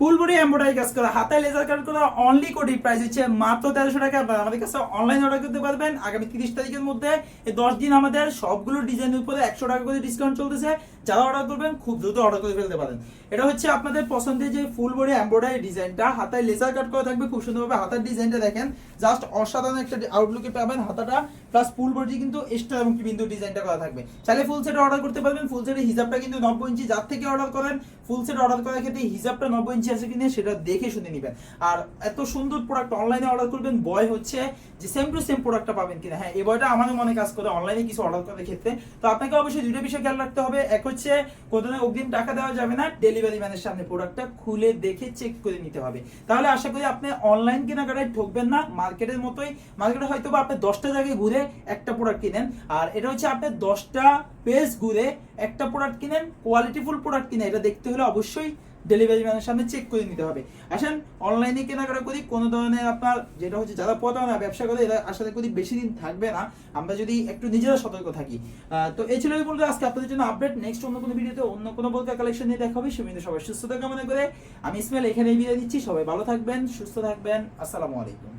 Full body embroidery কাজ করা, হাতায় লেজার কাট করা অনলি কোটি প্রাইস হচ্ছে মাত্র তেরোশো টাকা। আপনারা আমাদের কাছে অনলাইন অর্ডার করতে পারবেন আগামী তিরিশ তারিখের মধ্যে। এই দশ দিন আমাদের সবগুলো ডিজাইনের উপরে একশো টাকা করে ডিসকাউন্ট চলতেছে। যারা অর্ডার করবেন, খুব দ্রুত অর্ডার করে ফেলতে পারেন। এটা হচ্ছে আপনাদের পছন্দের যে ফুল বডি এমব্রয়ডারি ডিজাইনটা হাতায় লেজার কাট করা থাকবে, খুব সুন্দরভাবে হাতার ডিজাইনটা দেখেন। জাস্ট অসাধারণ একটা আউটলুকে পাবেন হাতাটা। প্লাস ফুল বডি কিন্তু এক্সট্রা এবং বিন্দু ডিজাইনটা করা থাকবে। চাইলে ফুল সেট অর্ডার করতে পারবেন। ফুল সেটের হিসাবটা কিন্তু নব্বই ইঞ্চি যার থেকে অর্ডার করেন ফুল সেট অর্ডার করার ক্ষেত্রে হিসাবটা নব্বই ইঞ্চি আছে কিনা সেটা দেখে শুনে নেবেন। আর এত সুন্দর প্রোডাক্ট অনলাইনে অর্ডার করবেন বয় হচ্ছে যে সেম টু সেম প্রোডাক্টটা পাবেন কিনা। হ্যাঁ এই বয়টা আমারও মনে কাজ করে অনলাইনে কিছু অর্ডার করার ক্ষেত্রে। তো আপনাকে অবশ্যই দুটো বিষয় খেয়াল রাখতে হবে। এক হচ্ছে কোথাও অগ্রিম টাকা দেওয়া যাবে না ডেলিভারি ম্যানের সামনে প্রোডাক্টটা খুলে দেখে চেক করে নিতে হবে। তাহলে আশা করি আপনি অনলাইন কেনাকাটায় ঠকবেন না মার্কেটের মতোই। মার্কেটে হয়তো বা আপনি দশটা জায়গায় ঘুরে একটা প্রোডাক্ট কিনেন। আর এটা হচ্ছে আপনি দশটা পেজ ঘুরে একটা প্রোডাক্ট কিনেন কোয়ালিটিফুল প্রোডাক্ট কিনে এটা দেখতে হলে অবশ্যই ডেলিভারি ম্যানের সামনে চেক করে নিতে হবে। আসেন অনলাইনে কেনাকাটা করি, কোনো ধরনের আপনার যেটা হচ্ছে যারা প্রতারণা ব্যবসা করে, এরা আসলে করি বেশি দিন থাকবে না। আমরা যদি একটু নিজেরা সতর্ক থাকি। তো এই ছিল বলতে আজকে আপনাদের জন্য আপডেট নেক্সট অন্য কোনো ভিডিওতে অন্য কোনো বলকা কালেকশন নিয়ে দেখা হবে। কিন্তু সবাই সুস্থতা কামনা করে। আমি ইসমাইল, এখানেই বিদায় দিচ্ছি সবাই ভালো থাকবেন, সুস্থ থাকবেন। আসসালামু আলাইকুম।